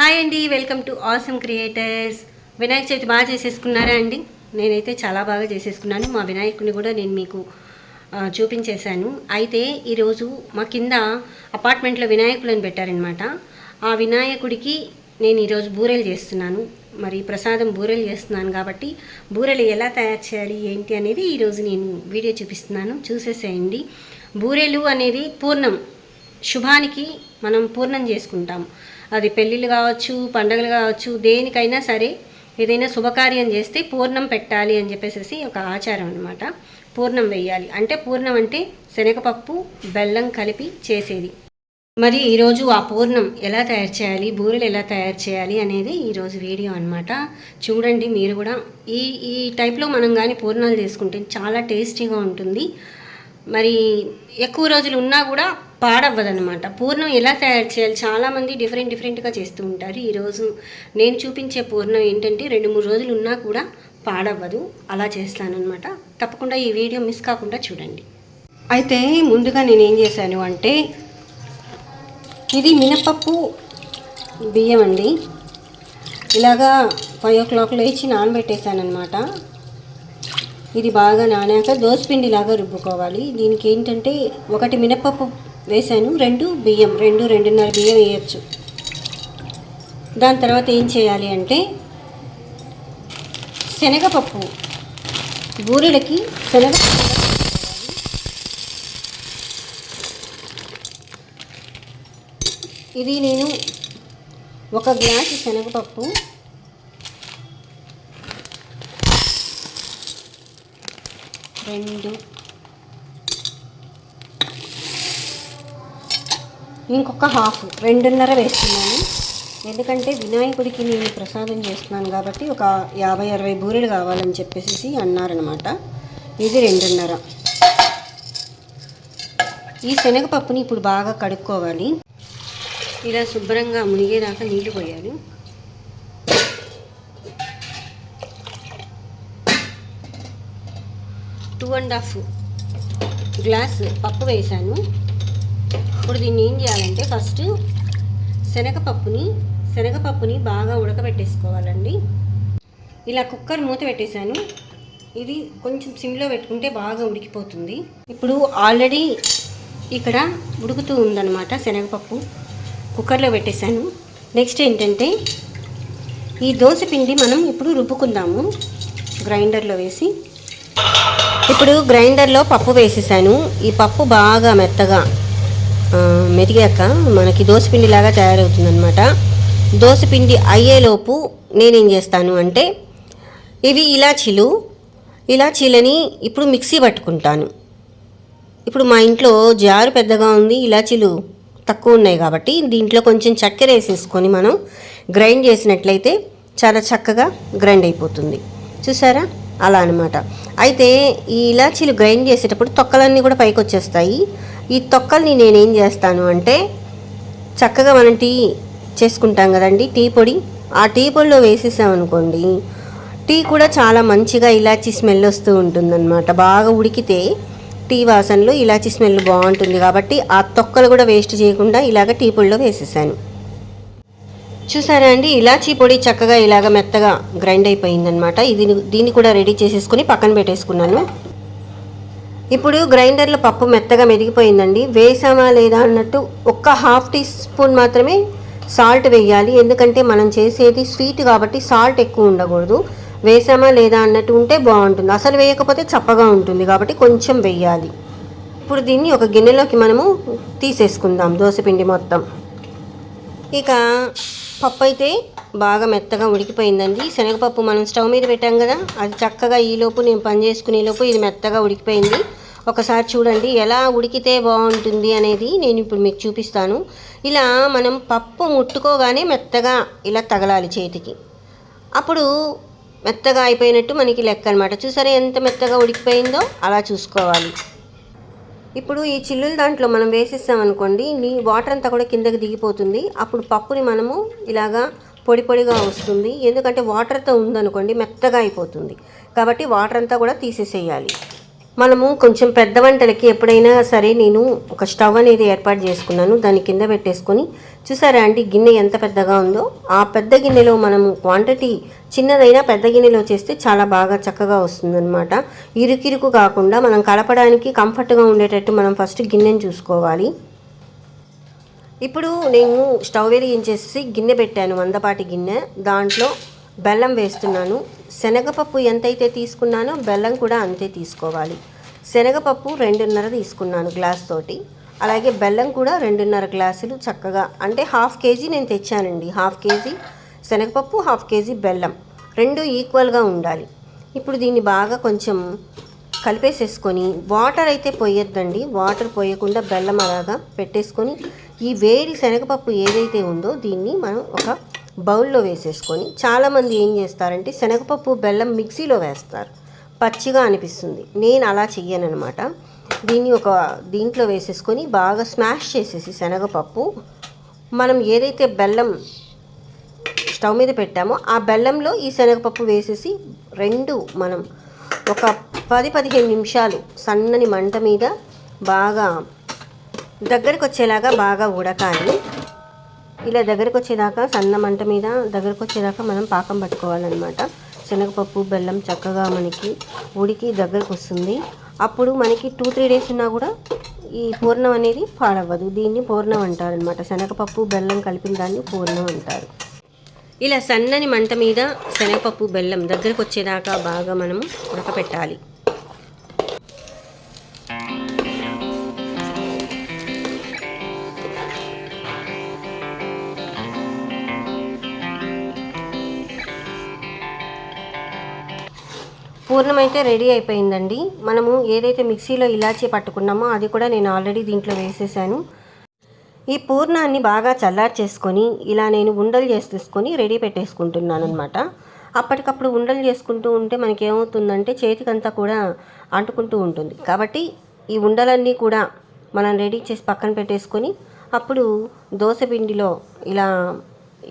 Hi అండి welcome to awesome creators. Vinayaka Chavithi బాగా చేసేసుకున్నారా అండి? నేనైతే చాలా బాగా చేసేసుకున్నాను. మా వినాయకుడిని కూడా నేను మీకు చూపించేశాను. అయితే ఈరోజు మా కింద అపార్ట్మెంట్లో వినాయకులను పెట్టారనమాట ఆ వినాయకుడికి నేను ఈరోజు బూరెలు చేస్తున్నాను. మరి ప్రసాదం బూరెలు చేస్తున్నాను కాబట్టి బూరెలు ఎలా తయారు చేయాలి ఏంటి అనేది ఈరోజు నేను వీడియో చూపిస్తున్నాను. చూసేసేయండి. బూరెలు అనేది పూర్ణం. శుభానికి మనం పూర్ణం చేసుకుంటాం. అది పెళ్ళిళ్ళు కావచ్చు పండగలు కావచ్చు దేనికైనా సరే ఏదైనా శుభకార్యం చేస్తే పూర్ణం పెట్టాలి అని చెప్పేసి ఒక ఆచారం అనమాట పూర్ణం వేయాలి అంటే పూర్ణం అంటే శనగపప్పు బెల్లం కలిపి చేసేది. మరి ఈరోజు ఆ పూర్ణం ఎలా తయారు చేయాలి బూరెలు ఎలా తయారు చేయాలి అనేది ఈరోజు వీడియో అనమాట చూడండి మీరు కూడా. ఈ ఈ టైప్లో మనం కానీ పూర్ణాలు చేసుకుంటే చాలా టేస్టీగా ఉంటుంది. మరి ఎక్కువ రోజులు ఉన్నా కూడా పాడవ్వదనమాట పూర్ణం ఎలా తయారు చేయాలి? చాలామంది డిఫరెంట్ డిఫరెంట్గా చేస్తూ ఉంటారు. ఈరోజు నేను చూపించే పూర్ణం ఏంటంటే రెండు మూడు రోజులు ఉన్నా కూడా పాడవ్వదు. అలా చేస్తానమాట తప్పకుండా ఈ వీడియో మిస్ కాకుండా చూడండి. అయితే ముందుగా నేను ఏం చేశాను అంటే ఇది మినపప్పు బియ్యం అండి. ఇలాగా ఫైవ్ ఓ క్లాక్ లేచి నానబెట్టేశాను అనమాట ఇది బాగా నానాక దోసపిండి లాగా రుబ్బుకోవాలి. దీనికి ఏంటంటే ఒకటి మినపప్పు వేసాను రెండు బియ్యం రెండు రెండున్నర బియ్యం వేయచ్చు. దాని తర్వాత ఏం చేయాలి అంటే శనగపప్పు బూరెలకి శనగపప్పు ఇది నేను ఒక గ్లాసు శనగపప్పు రెండు ఇంకొక హాఫ్ రెండున్నర వేస్తున్నాను ఎందుకంటే వినాయకుడికి నేను ప్రసాదం చేస్తున్నాను కాబట్టి ఒక యాభై అరవై బూరెలు కావాలని చెప్పేసి అన్నారనమాట ఇది రెండున్నర. ఈ శనగపప్పుని ఇప్పుడు బాగా కడుక్కోవాలి. ఇలా శుభ్రంగా మునిగేదాకా నీళ్ళు పోయాలి. టూ అండ్ హాఫ్ గ్లాస్ పప్పు వేసాను ఇప్పుడు దీన్ని ఏం చేయాలంటే ఫస్ట్ శనగపప్పుని శనగపప్పుని బాగా ఉడకబెట్టేసుకోవాలండి. ఇలా కుక్కర్ మూత పెట్టేశాను. ఇది కొంచెం సిమ్లో పెట్టుకుంటే బాగా ఉడికిపోతుంది. ఇప్పుడు ఆల్రెడీ ఇక్కడ ఉడుకుతూ ఉందన్నమాట శనగపప్పు. కుక్కర్లో పెట్టేశాను. నెక్స్ట్ ఏంటంటే ఈ దోశ పిండి మనం ఇప్పుడు రుబ్బుకుందాము. గ్రైండర్లో వేసి. ఇప్పుడు గ్రైండర్లో పప్పు వేసేసాను. ఈ పప్పు బాగా మెత్తగా ఆ, మెదిగాక మనకి దోసపిండిలాగా తయారవుతుందన్నమాట. దోశపిండి అయ్యేలోపు నేనేం చేస్తాను అంటే ఇవి ఇలాచీలు ఇలాచీలని ఇప్పుడు మిక్సీ పట్టుకుంటాను. ఇప్పుడు మా ఇంట్లో జారు పెద్దగా ఉంది ఇలాచీలు తక్కువ ఉన్నాయి కాబట్టి దీంట్లో కొంచెం చక్కెర వేసేసుకొని మనం గ్రైండ్ చేసినట్లయితే చాలా చక్కగా గ్రైండ్ అయిపోతుంది. చూసారా? అలా అనమాట అయితే ఈ ఇలాచీలు గ్రైండ్ చేసేటప్పుడు తొక్కలన్నీ కూడా పైకి వచ్చేస్తాయి. ఈ తొక్కల్ని నేనేం చేస్తాను అంటే చక్కగా మనం టీ చేసుకుంటాం కదండి టీ పొడి. ఆ టీ పొడిలో వేసేసామనుకోండి టీ కూడా చాలా మంచిగా ఇలాచీ స్మెల్ వస్తూ ఉంటుందన్నమాట. బాగా ఉడికితే టీ వాసనలో ఇలాచీ స్మెల్ బాగుంటుంది కాబట్టి ఆ తొక్కలు కూడా వేస్ట్ చేయకుండా ఇలాగ టీ పొడిలో వేసేసాను. చూసారా అండి? ఇలాచీ పొడి చక్కగా ఇలాగ మెత్తగా గ్రైండ్ అయిపోయిందనమాట ఇది దీన్ని కూడా రెడీ చేసేసుకుని పక్కన పెట్టేసుకున్నాను. ఇప్పుడు గ్రైండర్లో పప్పు మెత్తగా మెదిగిపోయిందండి. వేసామా లేదా అన్నట్టు ఒక్క హాఫ్ టీ స్పూన్ మాత్రమే సాల్ట్ వేయాలి. ఎందుకంటే మనం చేసేది స్వీట్ కాబట్టి సాల్ట్ ఎక్కువ ఉండకూడదు. వేసామా లేదా అన్నట్టు ఉంటే బాగుంటుంది. అసలు వేయకపోతే చప్పగా ఉంటుంది కాబట్టి కొంచెం వేయాలి. ఇప్పుడు దీన్ని ఒక గిన్నెలోకి మనము తీసేసుకుందాం. దోశపిండి మొత్తం. ఇక పప్పు అయితే బాగా మెత్తగా ఉడికిపోయిందండి. శనగపప్పు మనం స్టవ్ మీద పెట్టాం కదా అది చక్కగా ఈలోపు నేను పని చేసుకునేలోపు ఇది మెత్తగా ఉడికిపోయింది. ఒకసారి చూడండి ఎలా ఉడికితే బాగుంటుంది అనేది నేను ఇప్పుడు మీకు చూపిస్తాను. ఇలా మనం పప్పు ముట్టుకోగానే మెత్తగా ఇలా తగలాలి చేతికి. అప్పుడు మెత్తగా అయిపోయినట్టు మనకి లెక్క అనమాట చూసారా ఎంత మెత్తగా ఉడికిపోయిందో? అలా చూసుకోవాలి. ఇప్పుడు ఈ చిల్లుల దాంట్లో మనం వేసేసామనుకోండి నీ వాటర్ అంతా కూడా కిందకి దిగిపోతుంది. అప్పుడు పప్పుని మనము ఇలాగా పొడి పొడిగా వస్తుంది. ఎందుకంటే వాటర్తో ఉందనుకోండి మెత్తగా అయిపోతుంది. కాబట్టి వాటర్ అంతా కూడా తీసేసేయాలి. మనము కొంచెం పెద్ద వంటలకి ఎప్పుడైనా సరే నేను ఒక స్టవ్ అనేది ఏర్పాటు చేసుకున్నాను. దాని కింద పెట్టేసుకొని చూసారా అండి గిన్నె ఎంత పెద్దగా ఉందో? ఆ పెద్ద గిన్నెలో మనము క్వాంటిటీ చిన్నదైనా పెద్ద గిన్నెలో చేస్తే చాలా బాగా చక్కగా వస్తుందన్నమాట. ఇరుకిరుకు కాకుండా మనం కలపడానికి కంఫర్ట్గా ఉండేటట్టు మనం ఫస్ట్ గిన్నెని చూసుకోవాలి. ఇప్పుడు నేను స్టవ్ వెలిగించేసి గిన్నె పెట్టాను వందపాటి గిన్నె. దాంట్లో బెల్లం వేస్తున్నాను. శనగపప్పు ఎంతైతే తీసుకున్నానో బెల్లం కూడా అంతే తీసుకోవాలి. శనగపప్పు రెండున్నర తీసుకున్నాను గ్లాస్ తోటి. అలాగే బెల్లం కూడా రెండున్నర గ్లాసులు చక్కగా అంటే హాఫ్ కేజీ నేను తెచ్చానండి. హాఫ్ కేజీ శనగపప్పు హాఫ్ కేజీ బెల్లం. రెండు ఈక్వల్గా ఉండాలి. ఇప్పుడు దీన్ని బాగా కొంచెం కలిపేసేసుకొని వాటర్ అయితే పోయొద్దండి. వాటర్ పోయకుండా బెల్లం అలాగా పెట్టేసుకొని ఈ వేడి శనగపప్పు ఏదైతే ఉందో దీన్ని మనం ఒక బౌల్లో వేసేసుకొని చాలామంది ఏం చేస్తారంటే శనగపప్పు బెల్లం మిక్సీలో వేస్తారు. పచ్చిగా అనిపిస్తుంది. నేను అలా చెయ్యనమాట దీన్ని ఒక దీంట్లో వేసేసుకొని బాగా స్మాష్ చేసేసి శనగపప్పు. మనం ఏదైతే బెల్లం స్టవ్ మీద పెట్టామో ఆ బెల్లంలో ఈ శనగపప్పు వేసేసి రెండు మనం ఒక పది పదిహేను నిమిషాలు సన్నని మంట మీద బాగా దగ్గరకు వచ్చేలాగా బాగా ఉడకాలి. ఇలా దగ్గరకు వచ్చేదాకా సన్న మంట మీద దగ్గరకు వచ్చేదాకా మనం పాకం పట్టుకోవాలన్నమాట. శనగపప్పు బెల్లం చక్కగా మనకి ఉడికి దగ్గరకు వస్తుంది అప్పుడు మనకి టూ త్రీ డేస్ ఉన్నా కూడా ఈ పూర్ణం అనేది పాడవ్వదు. దీన్ని పూర్ణం అంటారనమాట శనగపప్పు బెల్లం కలిపిన దాన్ని పూర్ణం అంటారు. ఇలా సన్నని మంట మీద శనగపప్పు బెల్లం దగ్గరకు వచ్చేదాకా బాగా మనము ఉడకపెట్టాలి. పూర్ణం అయితే రెడీ అయిపోయిందండి. మనము ఏదైతే మిక్సీలో ఇలాచీ పట్టుకున్నామో అది కూడా నేను ఆల్రెడీ దీంట్లో వేసేసాను. ఈ పూర్ణాన్ని బాగా చల్లార్చేసుకొని ఇలా నేను ఉండలు చేసేసుకొని రెడీ పెట్టేసుకుంటున్నాను అనమాట అప్పటికప్పుడు ఉండలు చేసుకుంటూ ఉంటే మనకి ఏమవుతుందంటే చేతికంతా కూడా అంటుకుంటూ ఉంటుంది. కాబట్టి ఈ ఉండలన్నీ కూడా మనం రెడీ చేసి పక్కన పెట్టేసుకొని అప్పుడు దోశ పిండిలో ఇలా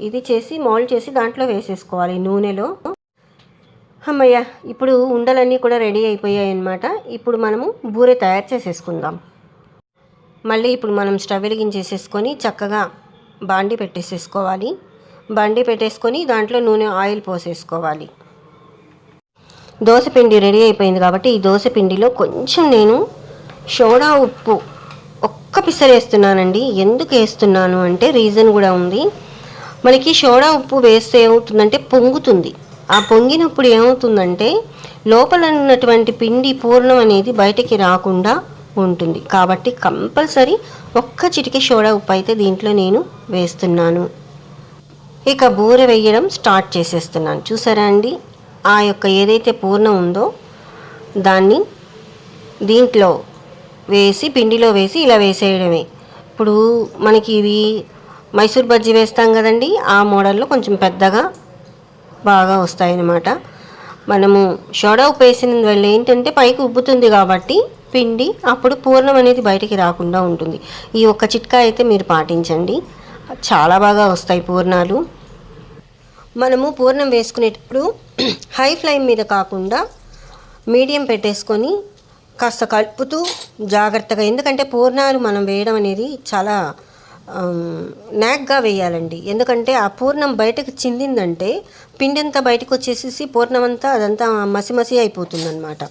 ఇది చేసి మౌల్డ్ చేసి దాంట్లో వేసేసుకోవాలి నూనెలో. అమ్మయ్య ఇప్పుడు ఉండలన్నీ కూడా రెడీ అయిపోయాయి అన్నమాట ఇప్పుడు మనము బూరె తయారు చేసేసుకుందాం. మళ్ళీ ఇప్పుడు మనం స్టవ్ వెలిగించేసేసుకొని చక్కగా బాండి పెట్టేసేసుకోవాలి. బాండి పెట్టేసుకొని దాంట్లో నూనె ఆయిల్ పోసేసుకోవాలి. దోశపిండి రెడీ అయిపోయింది కాబట్టి ఈ దోశపిండిలో కొంచెం నేను సోడా ఉప్పు ఒక్క పిసర్ వేస్తున్నానండి. ఎందుకు వేస్తున్నాను అంటే రీజన్ కూడా ఉంది. మనకి సోడా ఉప్పు వేస్తే ఏమవుతుందంటే పొంగుతుంది. ఆ పొంగినప్పుడు ఏమవుతుందంటే లోపల ఉన్నటువంటి పిండి పూర్ణం అనేది బయటికి రాకుండా ఉంటుంది. కాబట్టి కంపల్సరీ ఒక్క చిటికి సోడా ఉప్పు అయితే దీంట్లో నేను వేస్తున్నాను. ఇక బూరె వేయడం స్టార్ట్ చేసేస్తున్నాను. చూసారా అండి? ఆ యొక్క ఏదైతే పూర్ణం ఉందో దాన్ని దీంట్లో వేసి పిండిలో వేసి ఇలా వేసేయడమే. ఇప్పుడు మనకి ఇవి మైసూర్ బజ్జీ వేస్తాం కదండి ఆ మోడల్లో కొంచెం పెద్దగా బాగా వస్తాయన్నమాట. మనము సోడా పేసిన వల్ల ఏంటంటే పైకి ఉబ్బుతుంది కాబట్టి పిండి అప్పుడు పూర్ణం అనేది బయటికి రాకుండా ఉంటుంది. ఈ ఒక్క చిట్కా అయితే మీరు పాటించండి. చాలా బాగా వస్తాయి పూర్ణాలు. మనము పూర్ణం వేసుకునేటప్పుడు హై ఫ్లేమ్ మీద కాకుండా మీడియం పెట్టేసుకొని కాస్త కలుపుతూ జాగ్రత్తగా ఎందుకంటే పూర్ణాలు మనం వేయడం అనేది చాలా నాగ్గా వేయాలండి. ఎందుకంటే ఆ పూర్ణం బయటకు చిందిందంటే పిండి అంతా బయటకు వచ్చేసేసి పూర్ణం అంతా అదంతా మసి మసి అయిపోతుందన్నమాట.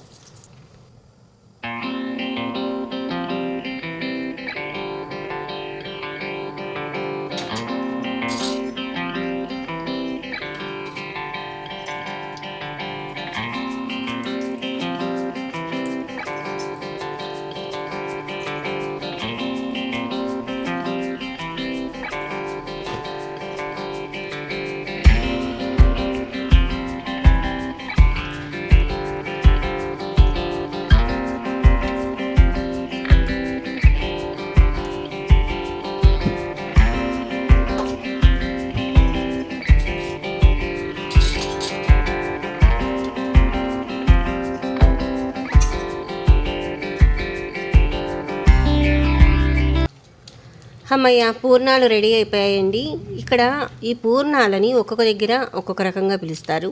అమ్మయ్య పూర్ణాలు రెడీ అయిపోయాయండి. ఇక్కడ ఈ పూర్ణాలని ఒక్కొక్క దగ్గర ఒక్కొక్క రకంగా పిలుస్తారు.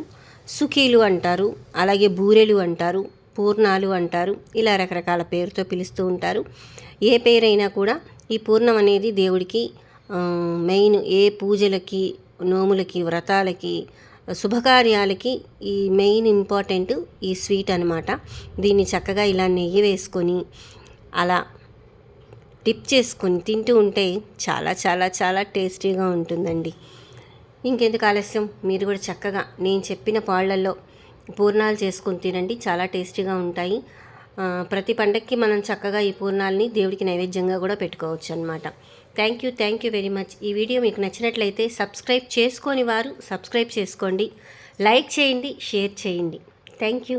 సుఖీలు అంటారు అలాగే బూరెలు అంటారు పూర్ణాలు అంటారు ఇలా రకరకాల పేరుతో పిలుస్తూ ఉంటారు. ఏ పేరైనా కూడా ఈ పూర్ణం అనేది దేవుడికి మెయిన్ ఏ పూజలకి నోములకి వ్రతాలకి శుభకార్యాలకి ఈ మెయిన్ ఇంపార్టెంట్ ఈ స్వీట్ అనమాట దీన్ని చక్కగా ఇలా నెయ్యి వేసుకొని అలా డిప్ చేసుకొని తింటూ ఉంటే చాలా చాలా చాలా టేస్టీగా ఉంటుందండి. ఇంకెందుకు ఆలస్యం? మీరు కూడా చక్కగా నేను చెప్పిన పాళ్ళల్లో పూర్ణాలు చేసుకుని తినండి. చాలా టేస్టీగా ఉంటాయి. ప్రతి పండక్కి మనం చక్కగా ఈ పూర్ణాలని దేవుడికి నైవేద్యంగా కూడా పెట్టుకోవచ్చు అనమాట thank you thank you very much ఈ వీడియో మీకు నచ్చినట్లయితే సబ్స్క్రైబ్ చేసుకొని వారు సబ్స్క్రైబ్ చేసుకోండి. లైక్ చేయండి షేర్ చేయండి. Thank you